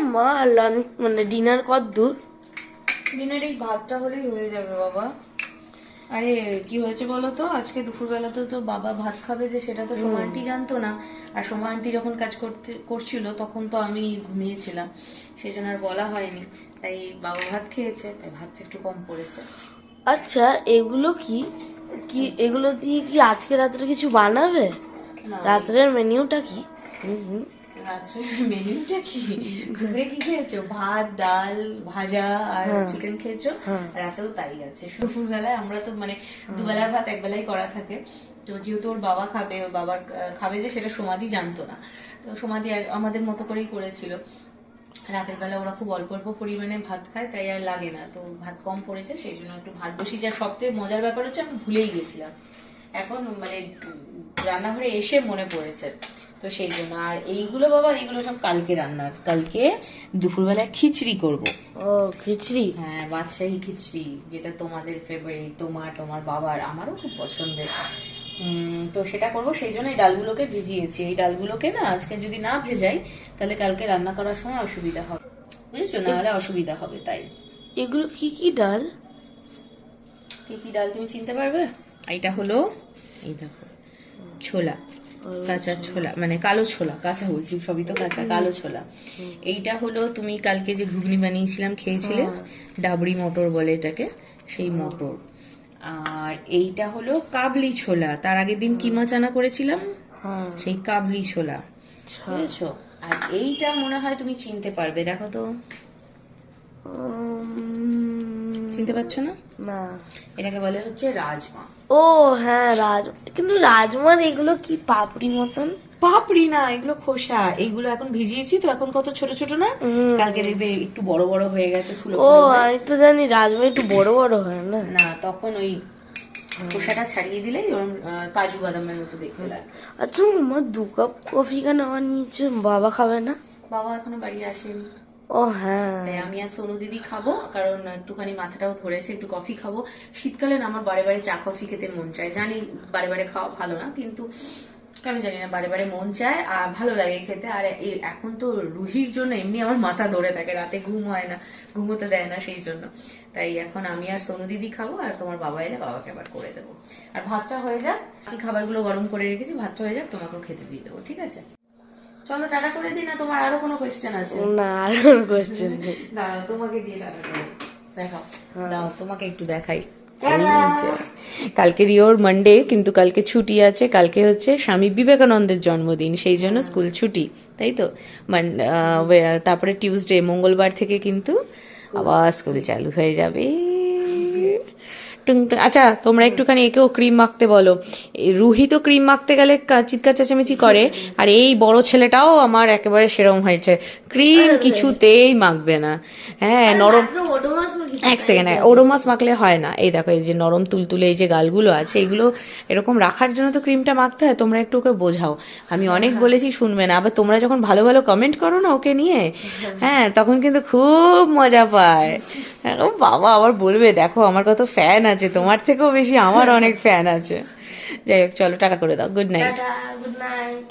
মা লাঞ্চ মানে ডিনার কত দূর? ডিনার এই ভাতটা হলেই হয়ে যাবে বাবা। আরে কি হয়েছে বলো তো? আজকে দুপুরবেলাতে তো বাবা ভাত খাবে যে সেটা তো সোমা আন্টি জানতো না। আর সোমা আন্টি যখন কাজ করতে করছিল তখন তো আমি ঘুমিয়েছিলাম। সেই জন্য আর বলা হয়নি। তাই বাবা ভাত খেয়েছে তাই ভাতটা একটু কম পড়েছে। আচ্ছা এগুলো কি? কি এগুলো দিয়ে কি আজকে রাত্রে কিছু বানাবে? রাত্রের মেনিউটা কি? হুম হুম। রাত্রে মেনুটা কি? দুপুরে কি খেয়েছো? ভাত ডাল ভাজা আর চিকেন খেয়েছো? হ্যাঁ। রাতেও তাই আছে। দুপুরবেলায় আমরা তো মানে দুবেলার ভাত একবেলাই করা থাকে। তো যেহেতু ওর বাবা খাবে ওর বাবার খাবে যে সেটা সমাধি জানতো না। তো সমাধি আমাদের মতো করেই করেছিল। রাতের বেলা ওরা খুব অল্প অল্প পরিমাণে ভাত খায় তাই আর লাগে না। তো ভাত কম পড়েছে সেই জন্য একটু ভাত বসি। যা সবথেকে মজার ব্যাপার হচ্ছে আমি ভুলেই গেছিলাম। এখন মানে রান্নাঘরে এসে মনে পড়েছে। তো সেই জন্য। আর এইগুলো বাবা এইগুলো সব কালকে রান্নার। কালকে দুপুরবেলায় খিচড়ি করব। ও খিচড়ি? হ্যাঁ বাদশাহী খিচড়ি যেটা তোমাদের ফেভারিট তোমার তোমার বাবার আমারও খুব পছন্দের। তো সেটা করব। সেই জন্য এই ডালগুলোকে ভিজিয়েছি। এই ডালগুলোকে না আজকে যদি না ভেজাই তাহলে কালকে রান্না করার সময় অসুবিধা হবে। বুঝেছ? না হলে অসুবিধা হবে তাই। এগুলো কি কি ডাল? কি কি ডাল তুমি চিনতে পারবে? এইটা হলো এই দেখো ছোলা। কাঁচা ছোলা মানে কালো ছোলা কাঁচা বলছি সবই তো কাঁচা কালো ছোলা। এইটা হলো তুমি কালকে যে ঘুগনি বানিয়েছিলাম খেয়েছিলে? ডাবরি মটর বলে এটাকে সেই মটর। আর এইটা হলো কাবলি ছোলা তার আগের দিন কিমা চানা করেছিলাম? হ্যাঁ। সেই কাবলি ছোলা। বুঝেছ? আর এইটা মনে হয় তুমি চিনতে পারবে দেখো তো। চিনতে পারছ না? না। এটাকে বলে হচ্ছে রাজমা। ও হ্যাঁ রাজ কিন্তু রাজমার এগুলো কি পাপড়ি মতন? পাপড়ি না এগুলো খোসা। এইগুলো এখন ভিজিয়েছি তো এখন কত ছোট ছোট না? কালকে দেখবে একটু বড় বড় হয়ে গেছে ফুলো ও আমি তো জানি রাজমা একটু বড় বড় হয় না। না তখন ওই খোসাটা ছাড়িয়ে দিলেই ওরম কাজু বাদামের মতো দেখতে লাগে। আচ্ছা আমার দু কাপ কফি কেন আমার নিচে বাবা খাবে না? বাবা এখনও বাড়ি আসেনি। হ্যাঁ। আমি আর সোনু দিদি খাব, কারণ একটুখানি মাথাটাও ধরেছে, একটু কফি খাব। শীতকালে না আমার বারে বারে চা, কফি খেতে মন চায়। জানি বারে বারে খাওয়া ভালো না, কিন্তু কেন জানি না, বারে বারে মন চায় আর ভালো লাগে খেতে। আর এখন তো রুহির জন্য এমনি আমার মাথা ধরে থাকে, রাতে ঘুম হয় না, ঘুমোতে দেয় না সেই জন্য। তাই এখন আমি আর সোনু দিদি খাব, আর তোমার বাবা এলে বাবাকে আবার করে দেবো। আর ভাতটা হয়ে যাক, বাকি খাবারগুলো গরম করে রেখেছি, ভাতটা হয়ে যাক, তোমাকেও খেতে দিয়ে দেবো, ঠিক আছে? চলো টাটা করে দিই না? তোমার আরও কোনো কোয়েশ্চেন আছে? না আর কোনো কোয়েশ্চেন নেই। দাঁড়াও তোমাকে দিয়ে টাটা করে দেখাও দাও তোমাকে একটু দেখাই। কালকে রিওর মানডে কিন্তু কালকে ছুটি আছে। কালকে হচ্ছে স্বামী বিবেকানন্দের জন্মদিন সেই জন্য স্কুল ছুটি তাই তো? মান- তারপরে টিউসডে মঙ্গলবার থেকে কিন্তু আবার স্কুল চালু হয়ে যাবে। আচ্ছা তোমরা একটুখানি একেও ক্রিম মাখতে বলো। রুহি তো ক্রিম মাখতে গেলে চিৎকার চেঁচামেচি করে আর এই বড় ছেলেটাও আমার একেবারে সেরম হয়েছে। ক্রিম কিছুতেই মাখবে না। হ্যাঁ নরম এক সেকেন্ড ওরোমাস মাখলে হয় না। এই দেখো এই যে নরম তুলতুলে এই যে গালগুলো আছে এগুলো এরকম রাখার জন্য তো ক্রিমটা মাখতে হয় তোমরা একটু ওকে বোঝাও। আমি অনেক বলেছি শুনবে না আবার তোমরা যখন ভালো ভালো কমেন্ট করো না ওকে নিয়ে হ্যাঁ তখন কিন্তু খুব মজা পায়। হ্যাঁ, ও বাবা আবার বলবে দেখো আমার কত ফ্যান আছে তোমার থেকেও বেশি আমার অনেক ফ্যান আছে। যাই হোক চলো টাটা করে দাও গুড নাইট গুড নাইট